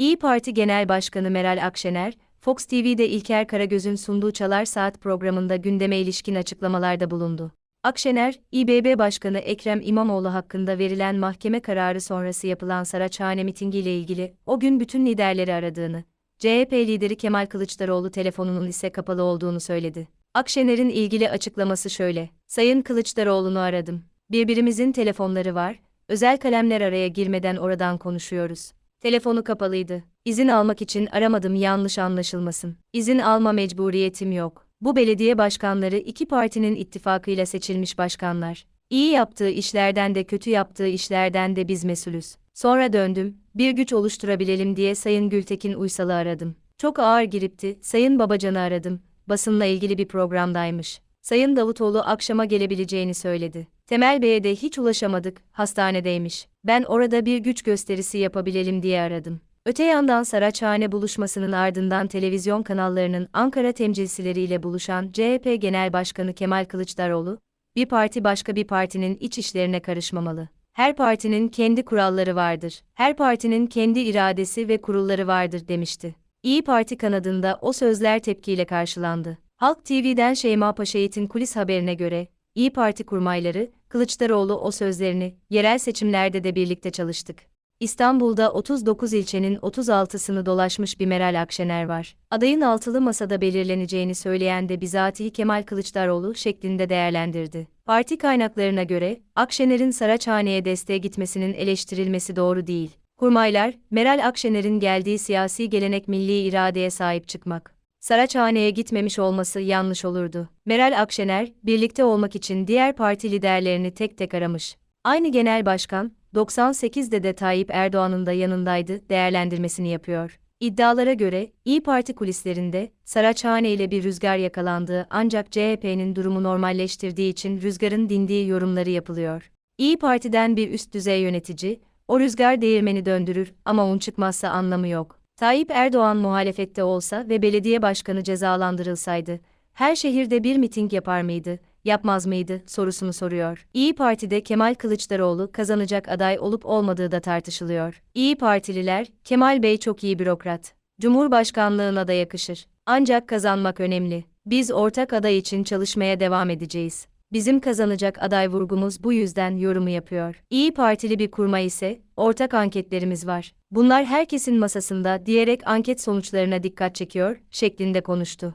İyi Parti Genel Başkanı Meral Akşener, Fox TV'de İlker Karagöz'ün sunduğu Çalar Saat programında gündeme ilişkin açıklamalarda bulundu. Akşener, İBB Başkanı Ekrem İmamoğlu hakkında verilen mahkeme kararı sonrası yapılan Saraçhane mitingiyle ilgili o gün bütün liderleri aradığını, CHP lideri Kemal Kılıçdaroğlu telefonunun ise kapalı olduğunu söyledi. Akşener'in ilgili açıklaması şöyle: Sayın Kılıçdaroğlu'nu aradım. Birbirimizin telefonları var, özel kalemler araya girmeden oradan konuşuyoruz. Telefonu kapalıydı. İzin almak için aramadım yanlış anlaşılmasın. İzin alma mecburiyetim yok. Bu belediye başkanları iki partinin ittifakıyla seçilmiş başkanlar. İyi yaptığı işlerden de kötü yaptığı işlerden de biz mesulüz. Sonra döndüm, bir güç oluşturabilelim diye Sayın Gültekin Uysal'ı aradım. Çok ağır giripti, Sayın Babacan'ı aradım. Basınla ilgili bir programdaymış. Sayın Davutoğlu akşama gelebileceğini söyledi. Temel Bey'e de hiç ulaşamadık, hastanedeymiş. Ben orada bir güç gösterisi yapabilelim diye aradım. Öte yandan Saraçhane buluşmasının ardından televizyon kanallarının Ankara temsilcileriyle buluşan CHP Genel Başkanı Kemal Kılıçdaroğlu, bir parti başka bir partinin iç işlerine karışmamalı. Her partinin kendi kuralları vardır. Her partinin kendi iradesi ve kurulları vardır demişti. İyi Parti kanadında o sözler tepkiyle karşılandı. Halk TV'den Şeyma Paşayiğit'in kulis haberine göre, İyi Parti kurmayları, Kılıçdaroğlu o sözlerini, yerel seçimlerde de birlikte çalıştık. İstanbul'da 39 ilçenin 36'sını dolaşmış bir Meral Akşener var. Adayın altılı masada belirleneceğini söyleyen de bizatihi Kemal Kılıçdaroğlu şeklinde değerlendirdi. Parti kaynaklarına göre, Akşener'in Saraçhane'ye desteğe gitmesinin eleştirilmesi doğru değil. Kurmaylar, Meral Akşener'in geldiği siyasi gelenek milli iradeye sahip çıkmak. Saraçhane'ye gitmemiş olması yanlış olurdu. Meral Akşener, birlikte olmak için diğer parti liderlerini tek tek aramış. Aynı genel başkan, 98'de de Tayyip Erdoğan'ın da yanındaydı değerlendirmesini yapıyor. İddialara göre, İyi Parti kulislerinde, Saraçhane ile bir rüzgar yakalandığı ancak CHP'nin durumu normalleştirdiği için rüzgarın dindiği yorumları yapılıyor. İyi Parti'den bir üst düzey yönetici, o rüzgar değirmeni döndürür ama un çıkmazsa anlamı yok. Tayyip Erdoğan muhalefette olsa ve belediye başkanı cezalandırılsaydı, her şehirde bir miting yapar mıydı, yapmaz mıydı sorusunu soruyor. İyi Parti'de Kemal Kılıçdaroğlu kazanacak aday olup olmadığı da tartışılıyor. İyi Partililer, Kemal Bey çok iyi bürokrat. Cumhurbaşkanlığına da yakışır. Ancak kazanmak önemli. Biz ortak aday için çalışmaya devam edeceğiz. Bizim kazanacak aday vurgumuz bu yüzden yorumu yapıyor. İyi Partili bir kurma ise, ortak anketlerimiz var. Bunlar herkesin masasında diyerek anket sonuçlarına dikkat çekiyor, şeklinde konuştu.